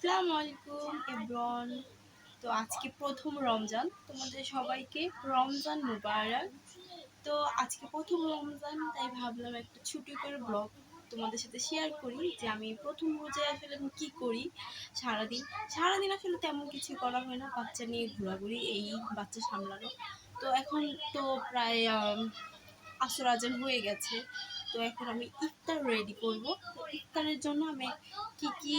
আসসালামু আলাইকুম, এভরিওয়ান। তো আজকে প্রথম রমজান। তোমাদের সবাইকে রমজান মুবারক। তো আজকে প্রথম রমজান, তাই ভাবলাম একটা ছুটি করে ব্লগ তোমাদের সাথে শেয়ার করি যে আমি প্রথম রোজায় আসলে আমি কী করি সারাদিন। সারাদিন আসলে তেমন কিছু করা হয় না, বাচ্চা নিয়ে ঘোরাঘুরি, এই বাচ্চা সামলানো। তো এখন তো প্রায় আসর আজান হয়ে গেছে। তো এখন আমি ইফতার রেডি করব। ইফতারের জন্য আমি কি কি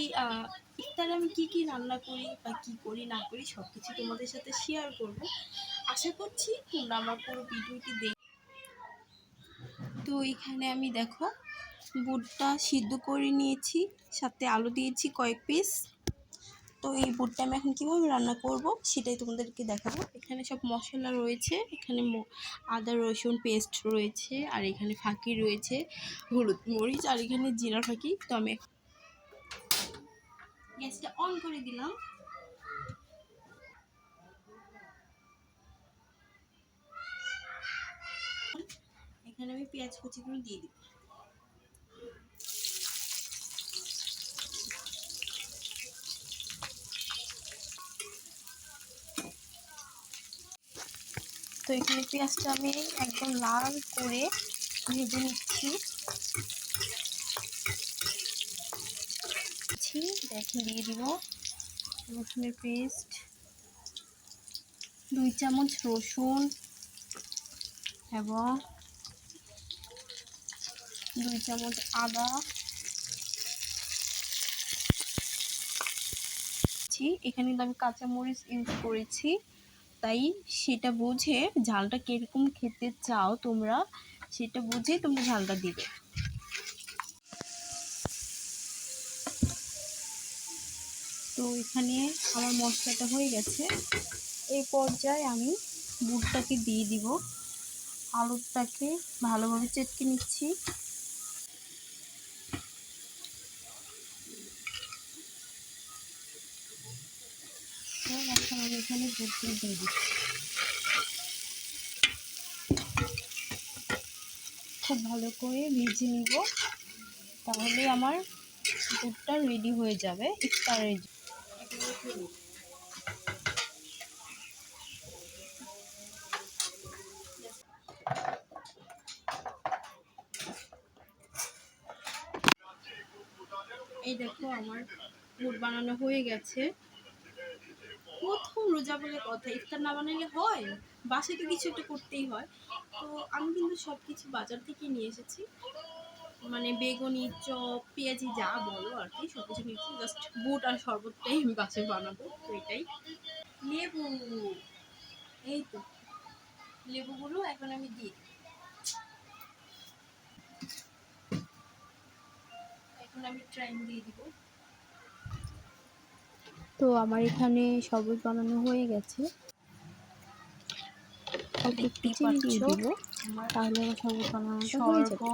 ইফতারে আমি কি কি রান্না করি বা কি করি না করি সব কিছু তোমাদের সাথে শেয়ার করব। আশা করছি তোমরা আমার পুরো ভিডিওটি দেখ তো এখানে আমি দেখো, বুটটা সিদ্ধ করে নিয়েছি, সাথে আলু দিয়েছি কয়েক পিস তো এই বুটটা আমি এখন কীভাবে রান্না করব সেটাই তোমাদেরকে দেখাবো। এখানে সব মশলা রয়েছে, এখানে আদা, রসুন, পেস্ট রয়েছে, আর এখানে ফাঁকি রয়েছে, হলুদ মরিচ, আর এখানে জিরা ফাঁকি। তো আমি গ্যাসটা অন করে দিলাম। এখানে আমি পেঁয়াজ কুচিগুলো দিয়ে দিব তো এখানে পেঁয়াজটা আমি একদম লাল করে ভেজে নিচ্ছি। নিচ্ছি দেখে দিয়ে দিব রসুনের পেস্ট, দুই চামচ রসুন এবং দুই চামচ আদা। এখানে কিন্তু আমি কাঁচামরিচ ইউজ করেছি। তাই সেটা বুঝে ঝালটা কীরকম খেতে চাও তোমরা, সেটা বুঝে তোমরা ঝালটা দিবে। তো এখানে আমার মশলাটা হয়ে গেছে। এই পর্যায়ে আমি বুটটাকে দিয়ে দিব। আলুটাকে ভালোভাবে চেটকে নিচ্ছি তো এখন বুটটা দিয়ে দিচ্ছি খুব ভালো করে ভেজে নিব। তাহলে আমার বুটটা রেডি হয়ে যাবে। ইফতারের জন্য। এই দেখো আমার বুট বানানো হয়ে গেছে। রোজা বলে কথা, ইফতার না বানালে হয়? বাসায় তো কিছু একটা করতেই হয়। তো আমি কিন্তু সব কিছু বাজার থেকে নিয়ে এসেছি। মানে বেগুনি, চপ, পেঁয়াজি, যা বলো আর কি সব কিছু নিয়েছি জাস্ট বুট আর শরবতটাই আমি বাসায় বানাবো, তো এটাই। লেবু! এই তো, লেবুগুলো এখন আমি দিই। এখন আমি ট্রাইম দিয়ে দিব। তো আমার এখানে শরবত বানানো হয়ে গেছে। তাহলে আমার শরবত বানানোটা হয়ে যাবে।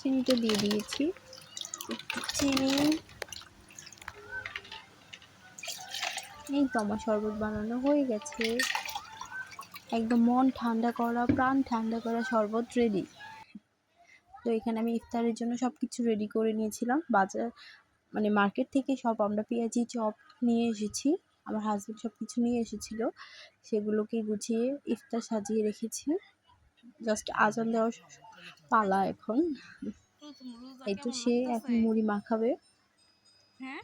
চিনিটা দিয়ে দিয়েছি। একটু চিনি। এই তো আমার শরবত বানানো হয়ে গেছে। একদম মন ঠান্ডা করা প্রাণ ঠান্ডা করা শরবত রেডি তো এখানে আমি ইফতারের জন্য সব কিছু রেডি করে নিয়েছিলাম। বাজার মানে মার্কেট থেকে সব আমরা পেঁয়াজি চপ নিয়ে এসেছি। আমার হাজব্যান্ড সব কিছু নিয়ে এসেছিল। সেগুলোকে গুছিয়ে ইফতার সাজিয়ে রেখেছি। জাস্ট আজান দেওয়ার পালা এখন। এই তো সে এখন মুড়ি মাখাবে। হ্যাঁ?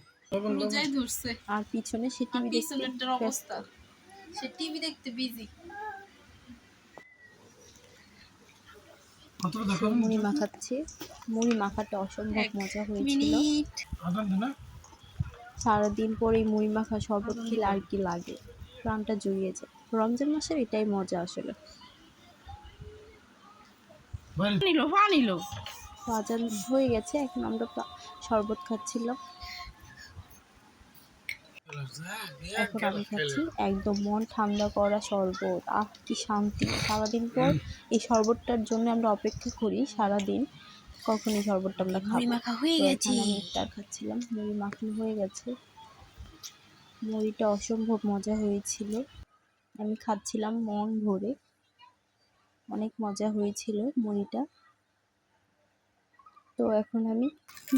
আর পিছনে সে টিভি দেখতে অবস্থা। সে টিভি দেখতে বিজি মুড়ি মাখাচ্ছে। মুড়ি মাখাটা অসম্ভব মজা হয়েছিল। সারাদিন পরে এই মুড়ি মাখা শরবত খেলে আর কি লাগে। প্রাণটা জুড়িয়ে যায়। রমজান মাসের এটাই মজা আসলে। আজান হয়ে গেছে এখন আমরা শরবত খাচ্ছিলাম। এখন আমি খাচ্ছি একদম মন ঠান্ডা করা শরবত। আহ কি শান্তি। সারাদিন পর এই শরবতটার জন্য আমরা অপেক্ষা করি সারাদিন। কখন এই শরবতটা আমরা খাব মাখা হয়ে গেছে। আমি ইফতার খাচ্ছিলাম মুড়ি মাখানো হয়ে গেছে। মুড়িটা অসম্ভব মজা হয়েছিল। আমি খাচ্ছিলাম মন ভরে। অনেক মজা হয়েছিল মুড়িটা। তো এখন আমি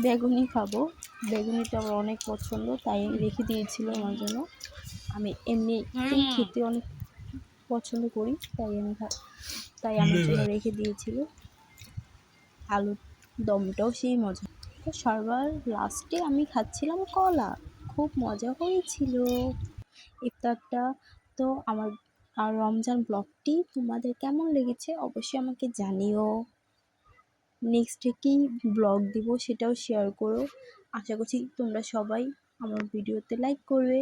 বেগুনি খাব। বেগুনিটা আমার অনেক পছন্দ তাই রেখে দিয়েছিল আমার জন্য। আমি এমনি খেতে অনেক পছন্দ করি তাই আমি খা- তাই আমার জন্য রেখে দিয়েছিল। আলুর দমটাও সেই মজা। তো সবার লাস্টে আমি খাচ্ছিলাম কলা। খুব মজা হয়েছিল। ইফতারটা তো আমার, আর রমজান ব্লগটি তোমাদের কেমন লেগেছে অবশ্যই আমাকে জানিও। নেক্সটে কী ব্লগ দিব সেটাও শেয়ার করো। আশা করছি তোমরা সবাই আমার ভিডিওতে লাইক করবে।